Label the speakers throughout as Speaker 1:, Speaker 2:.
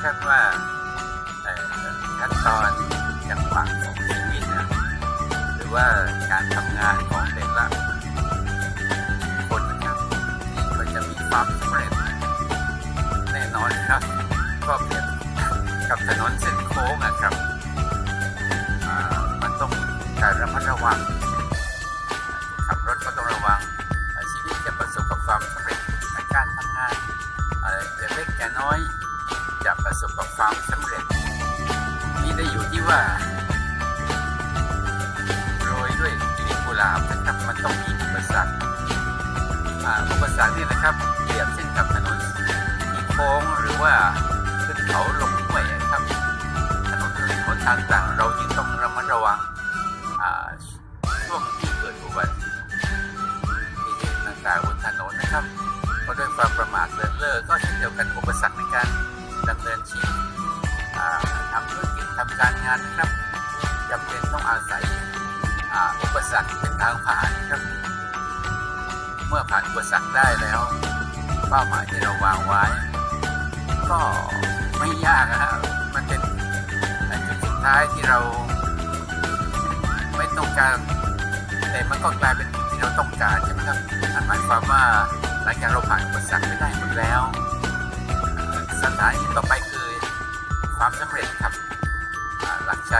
Speaker 1: นะครับว่าขั้นตอนจังหวะของชีวิตนะหรือว่าการทำงานของแต่ละคนนะครับที่ก็จะมีความสำเร็จแน่นอนครับ ก็เปรียบกับถนนเส้นโค้งนะครับมันต้องมีการระมัดระวังขับรถก็ต้องระวังชีวิตจะประสบกับความสำเร็จในการทำงานเอ่อจะเล็กจะน้อย ความสำเร็จนี่ได้อยู่ที่ว่าโรยด้วยกลีบกุหลาบนะครับมันต้องมีอุปสรรคอ่าอุปสรรคนี่นะครับเปรียบเช่นกับถนนที่โค้งหรือว่าขึ้นเขาลงห้วยครับถนนทางหนทางต่างเราจึงต้องระมัดระวังช่วงที่เกิดอุบัติเหตุต่างๆบนถนนนะครับก็ด้วยความประมาทเลินเล่อก็เช่นเดียวกันอุปสรรคในการ ดำเนินชีวิตทำธุรกิจทำการงานนะครับจำเป็นต้องอาศัยอุปสรรคเป็นทางผ่านครับ เมื่อผ่านอุปสรรคได้แล้ว เป้าหมายที่เราวางไว้ ก็ไม่ยากนะฮะมันเป็นจุดสุดท้ายที่เราไม่ต้องการ แต่มันก็กลายเป็นจุดที่เราต้องการใช่ไหมครับนั่นหมายความว่าหลังจากเราผ่านอุปสรรคไปได้หมดแล้ว สถานีต่อไปคือความสำเร็จครับหลักใจ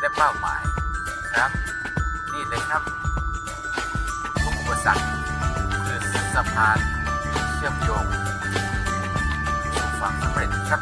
Speaker 1: และเป้าหมายครับ นี่เลยครับทุกอุปสรรคคือสะพานเชื่อมโยงสู่ความสำเร็จครับ